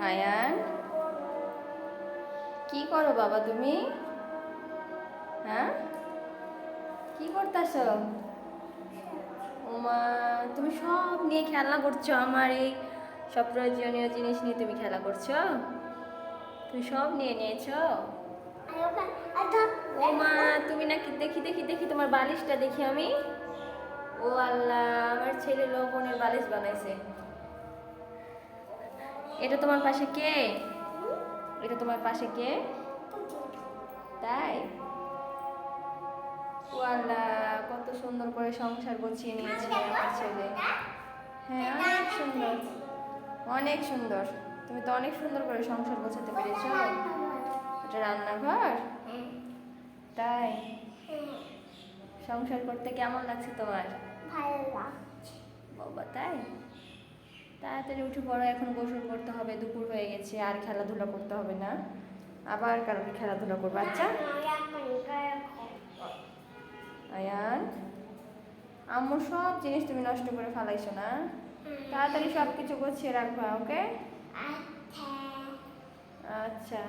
আয়ান? কি করো বাবা তুমি? হ্যাঁ? কি করতেছ? ওমা, তুমি সব নিয়ে খেলা করছ আমার এই সব প্রয়োজনীয় জিনিস নিয়ে তুমি খেলা করছ? তুমি সব নিয়ে নিয়েছো? ও মা তুমি নাকি দেখি দেখি দেখি তোমার বালিশটা দেখি আমি। ও আল্লাহ, আমার ছেলে লবণের বালিশ বানাইছে। এটা তোমার পাশে কে? এটা তোমার পাশে কে? তাই? ও আল্লাহ কত সুন্দর করে সংসার গুছিয়ে নিয়েছে আমার ছেলে। হ্যাঁ অনেক সুন্দর। অনেক সুন্দর। তুমি তো অনেক সুন্দর করে সংসার গোছাতে পেরেছ। এটা রান্নাঘর? তাই? সংসার করতে কেমন লাগছে তোমার? তাই তাড়াতাড়ি উঠে পড়ো এখন গোসল করতে হবে দুপুর হয়ে গেছে আর খেলাধুলা করতে হবে না। আবার কালকে খেলাধুলা করব। আচ্ছা। আয়ান আম্মুর সব জিনিস তুমি নষ্ট করে ফেলাইছো না? তাড়াতাড়ি সব কিছু গুছিয়ে রাখবা ওকে? আচ্ছা।